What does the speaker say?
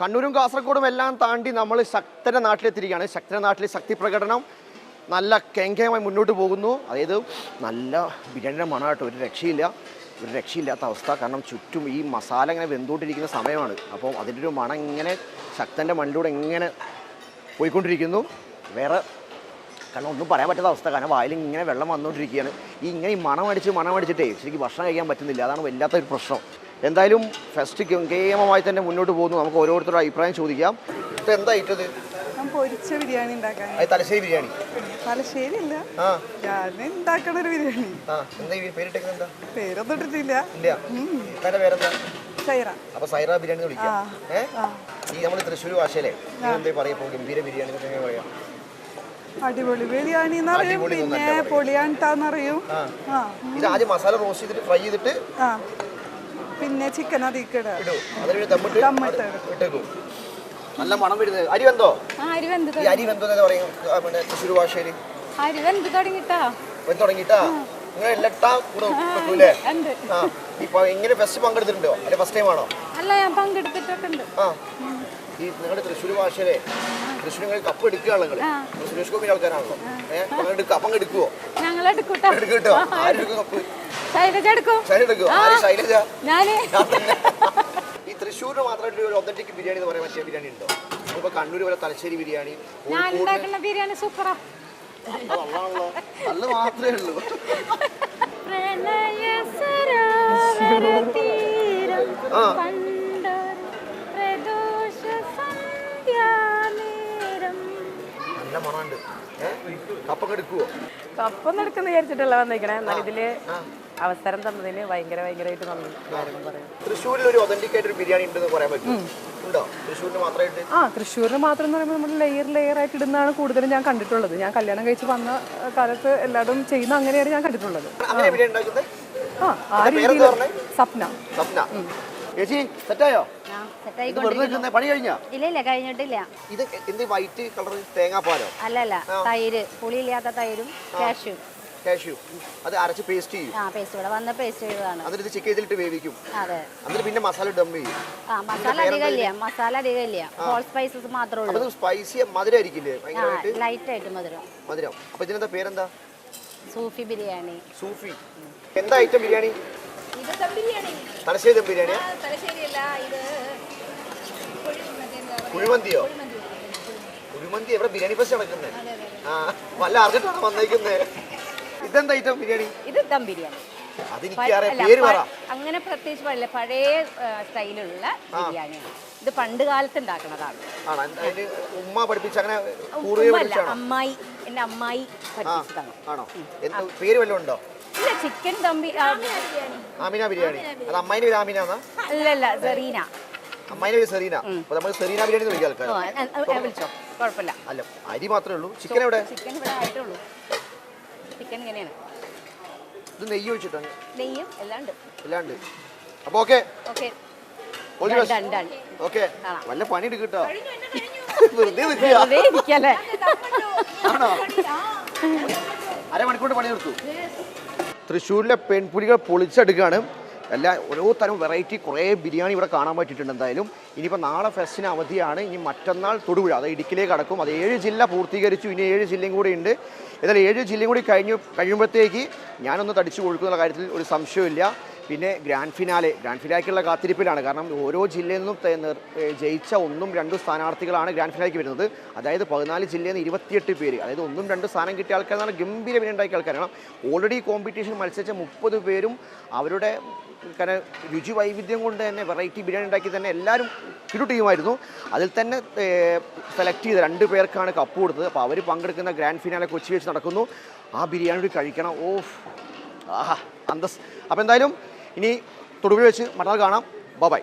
കണ്ണൂരും കാസർഗോഡും എല്ലാം താണ്ടി നമ്മൾ ശക്തന്റെ നാട്ടിലെത്തിയിരിക്കുകയാണ്. ശക്തന്റെ നാട്ടിലെ ശക്തി പ്രകടനം നല്ല കെങ്കയമായി മുന്നോട്ട് പോകുന്നു. അതായത് നല്ല ബിരിയാണിയുടെ മണമായിട്ട് ഒരു രക്ഷയില്ല. ഒരു രക്ഷയില്ലാത്ത അവസ്ഥ. കാരണം ചുറ്റും ഈ മസാല ഇങ്ങനെ വെന്തുകൊണ്ടിരിക്കുന്ന സമയമാണ്. അപ്പോൾ അതിന്റെ ഒരു മണം ഇങ്ങനെ ശക്തന്റെ മണ്ണിലൂടെ ഇങ്ങനെ പോയിക്കൊണ്ടിരിക്കുന്നു. വേറെ കാരണം ഒന്നും പറയാൻ പറ്റാത്ത അവസ്ഥ. കാരണം വായിൽ ഇങ്ങനെ വെള്ളം വന്നുകൊണ്ടിരിക്കുകയാണ്. ഈ ഇങ്ങനെ ഈ മണം അടിച്ച് മണം അടിച്ചിട്ടേ ശരിക്കും ഭക്ഷണം കഴിക്കാൻ പറ്റുന്നില്ല. അതാണ് വല്ലാത്തൊരു പ്രശ്നം. എന്തായാലും ഫെസ്റ്റ് കേമമായി തന്നെ മുന്നോട്ട് പോകുന്നു. നമുക്ക് ഓരോരുത്തരുടെ അഭിപ്രായം ചോദിക്കാം. ഇത് എന്താ ഇട്ടത് ഞാൻ പൊരിച്ച ബിരിയാണി ഉണ്ടാക്കാൻ അത് തലശ്ശേരി ബിരിയാണി. തലശ്ശേരി അല്ല. ഞാൻ ഉണ്ടാക്കണ ഒരു ബിരിയാണി. പേരൊന്നും ഇട്ടിട്ടില്ല. സൈറ. അപ്പൊ സൈറ ബിരിയാണി വിളിക്കാം. ഈ നമ്മൾ തൃശ്ശൂർ ഭാഷയിലെ എന്താ പറയാ ഇപ്പോൾ ഗംഭീര ബിരിയാണി പറയാം? അടിപൊളി ബിരിയാണി പിന്നെ. പൊളിയാണ്ടാന്നറിയും ഇത് ആദ്യം മസാല റോസ്റ്റ് ചെയ്തിട്ട് ഫ്രൈ ചെയ്തിട്ട് പിന്നെ ചിക്കൻ അതിക്കിട ഇടൂ. അതിന് ദമ്മിട്ട് ദമ്മിട്ട് അത് ഇട്ടേക്കും. നല്ല മണം വരുന്നത്. അരി വെന്തോ? അരി വെന്ത് ഈ അരി വെന്തോ എന്ന് പറയും ആ, പിന്നെ തൃശ്ശൂർ ഭാഷയിൽ. അരി വെന്ത് തുടങ്ങിട്ടാ. വെന്ത് തുടങ്ങിയിട്ടാ? നിങ്ങൾ എല്ലട്ടാ കൂടെ വെക്കൂലേ? ഉണ്ട്. ആ ഇപ്പൊ എങ്ങനെ ഫസ്റ്റ് പങ്കെടുത്തിട്ടുണ്ടോ? അല്ലെ ഫസ്റ്റ് ടൈം ആണോ? അല്ല ഞാൻ പങ്കെടുത്തിട്ടൊക്കെ ഉണ്ട്. ആ. ഈ നിങ്ങളുടെ തൃശ്ശൂർ ഭാഷയിലെ തൃശ്ശൂർ നിങ്ങൾ കപ്പ് എടുക്കുകയാണോ നിങ്ങൾ സുരേഷ് ഗോപി ആൾക്കാരാണല്ലോ. ഏഹ് പങ്കെടുക്കുക അപ്പം എടുക്കുവോ? ഞങ്ങൾ എടുക്കൂട്ടാ എടുക്കും കേട്ടോ ആരെടുക്കും കപ്പ്? ശൈലജ എടുക്കും. ശൈലജ ഞാൻ. ഈ തൃശ്ശൂരിന് മാത്രമായിട്ട് ഒരു ബിരിയാണി എന്ന് പറയാൻ പറ്റിയ ബിരിയാണി ഉണ്ടോ? ഇപ്പൊ കണ്ണൂർ പോലെ തലശ്ശേരി ബിരിയാണി ഞാൻ ഉണ്ടാക്കുന്ന ബിരിയാണി സൂപ്പറാ നല്ല മാത്രമേ ഉള്ളൂ. പ്രണയ. പണ്ടൊരു പ്രദോഷ സന്ധ്യാനേരം. നല്ല മണമുണ്ട്. ഏഹ് കപ്പൊക്കെ എടുക്കുവോ? കപ്പൊന്നും എടുക്കുന്ന വിചാരിച്ചിട്ടല്ല വന്നിരിക്കണേ. എന്നാൽ ഇതിൽ അവസരം തന്നതിന് ഭയങ്കര ഭയങ്കരമായിട്ട് നന്ദി. പറയാം. തൃശ്ശൂരിൽ ഒരു ബിരിയാണി ഉണ്ടെന്ന് പറയാൻ പറ്റും ആ തൃശ്ശൂരിന് മാത്രം എന്ന് പറയുമ്പോൾ നമ്മൾ ലെയർ ലെയർ ആയിട്ട് ഇടുന്നതാണ് കൂടുതലും ഞാൻ കണ്ടിട്ടുള്ളത്. ഞാൻ കല്യാണം കഴിച്ച് വന്ന കാലത്ത് എല്ലാവരും ചെയ്യുന്ന അങ്ങനെയാണ് ഞാൻ കണ്ടിട്ടുള്ളത്. ആ. ആ രീതിയിൽ പറഞ്ഞേ? സ്വപ്ന. സ്വപ്ന. ചേച്ചി സെറ്റായോ? പണി കഴിഞ്ഞോ? ഇല്ല ഇല്ല കഴിഞ്ഞിട്ടില്ല. ഇത് എന്ത് വൈറ്റ് കളർ തേങ്ങാപ്പാലോ? അല്ലല്ല തൈര്. പുളിയില്ലാത്ത തൈരും കാഷ്യൂ കാഷ്യൂ അത് അരച്ച് പേസ്റ്റ് ചെയ്യും. ആ പേസ്റ്റ് ഇവിടെ വന്ന പേസ്റ്റ് ചെയ്തതാണ്. ഇത് ചിക്കൻ ഇതിലിട്ട് വേവിക്കും. അതെ. എന്നിട്ട് പിന്നെ മസാല ഡം ചെയ്യും ആ മസാല മസാല ഹോൾ സ്പൈസസ് മാത്രമേ അപ്പൊ ഉള്ളൂ. ഇത് സ്പൈസി മധുരമായിരിക്കില്ലേ ഭയങ്കരമായിട്ട്? ലൈറ്റ് ആയിട്ട് മധുരം. മധുരം. അപ്പൊ ഇതിനെന്താ പേരെന്താ? സൂഫി ബിരിയാണി. സൂഫി. എന്താ ഐറ്റം ബിരിയാണി? തലശ്ശേരി ദം ബിരിയാണിയാ? കുഴിമന്തിയോ? കുഴിമന്തി. എവിടെ ബിരിയാണി ഫസ്റ്റ് നടക്കുന്നത് ആ വല്ല അറിഞ്ഞിട്ടാണ് വന്നേക്കുന്നത് ഇതെന്താ ഐറ്റം ബിരിയാണി? ഇത് ദം ബിരിയാണി. അല്ല, പേര് പറ. പ- അങ്ങനെ പ്രത്യേകിച്ച് പറയില്ല പഴയ ആ, സ്റ്റൈലുള്ള ബിരിയാണിയാണ് ഇത് പണ്ട് കാലത്ത് ഉണ്ടാക്കുന്നതാണ് ആണോ എന്താ അതിന് ഉമ്മ പഠിപ്പിച്ച അങ്ങനെ പൂർവ ഉമ്മല്ല പഠിപ്പിച്ചാണോ അമ്മായി എന്റെ അമ്മായി ആ പഠിപ്പിച്ചതാണ് ആണോ എന്താ പേര് വല്ലതും ഉണ്ടോ? ഇല്ല ചിക്കൻ ദം ബി- ആ, ആമിന ബിരിയാണി. അത് അമ്മായിന്റെ പേര് ആമിന എന്നാ? അല്ലല്ല സെറീന. അമ്മായിന്റെ പേര് സെറീന. അപ്പൊ നമ്മൾ സെറീന ബിരിയാണി എന്ന് ഓ, ആൾക്കാർ ആ, ആ, വിളിച്ചോ? കുഴപ്പമില്ല. അല്ല അരി മാത്രമേ ഉള്ളൂ. ചിക്കൻ എവിടെ? ചിക്കൻ ഇവിടെ ആയിട്ടുള്ളൂ ചിക്കൻ ഇങ്ങനെയാണ്. ഇത് നെയ്യ് ഒഴിച്ചിട്ടാണ് നെയ്യും എല്ലാം ഉണ്ട് ഇല്ലാണ്ട് അപ്പൊ ഓക്കെ. ഓക്കെ. ഓക്കെ. വല്ല പണി എടുക്കട്ടോ വെറുതെ വെറുതെ ആണോ? അരമണിക്കൂർ പണി നിർത്തൂ തൃശ്ശൂരിലെ പെൺപുലികൾ പൊളിച്ചെടുക്കുകയാണ്. എല്ലാ ഓരോ തരം വെറൈറ്റി കുറേ ബിരിയാണി ഇവിടെ കാണാൻ പറ്റിയിട്ടുണ്ട് എന്തായാലും. ഇനിയിപ്പോൾ നാളെ ഫെസ്റ്റിന് അവധിയാണ്. ഇനി മറ്റന്നാൾ തൊടുപുഴ അത് ഇടുക്കിലേക്ക് അടക്കും അത് ഏഴ് ജില്ല പൂർത്തീകരിച്ചു. ഇനി ഏഴ് ജില്ലയും കൂടി ഉണ്ട്. ഏതായാലും ഏഴ് ജില്ലയും കൂടി കഴിഞ്ഞു കഴിയുമ്പോഴത്തേക്ക് ഞാനൊന്ന് തടിച്ചു കൊടുക്കുന്ന കാര്യത്തിൽ ഒരു സംശയമില്ല പിന്നെ ഗ്രാൻഡ് ഫിനാലെ ഗ്രാൻഡ് ഫിനാലേക്കുള്ള കാത്തിരിപ്പിലാണ്. കാരണം ഓരോ ജില്ലയിൽ നിന്നും ജയിച്ച ഒന്നും രണ്ടും സ്ഥാനാർത്ഥികളാണ് ഗ്രാൻഡ് ഫിനാലേക്ക് വരുന്നത്. അതായത് പതിനാല് ജില്ലയിൽ നിന്ന് ഇരുപത്തിയെട്ട് പേര് അതായത് ഒന്നും രണ്ട് സ്ഥാനം കിട്ടിയ ആൾക്കാർ എന്നാണ് ഗംഭീര വിനുണ്ടാക്കിയ ആൾക്കാരാണ്. ഓൾറെഡി കോമ്പറ്റീഷൻ മത്സരിച്ച മുപ്പത് പേരും അവരുടെ കാരണം രുചി വൈവിധ്യം കൊണ്ട് തന്നെ വെറൈറ്റി ബിരിയാണി ഉണ്ടാക്കി തന്നെ എല്ലാവരും ഒരു ടീമായിരുന്നു അതിൽ തന്നെ സെലക്ട് ചെയ്ത രണ്ട് പേർക്കാണ് കപ്പ് കൊടുത്തത്. അപ്പോൾ അവർ പങ്കെടുക്കുന്ന ഗ്രാൻഡ് ഫിനാലെ കൊച്ചി വെച്ച് നടക്കുന്നു. ആ ബിരിയാണി കഴിക്കണം. ഓഫ്. ആഹാ അന്തസ്. അപ്പോൾ എന്തായാലും ഇനി തൊടുപുഴ വെച്ച് മറ്റന്നാൾ കാണാം. ബൈ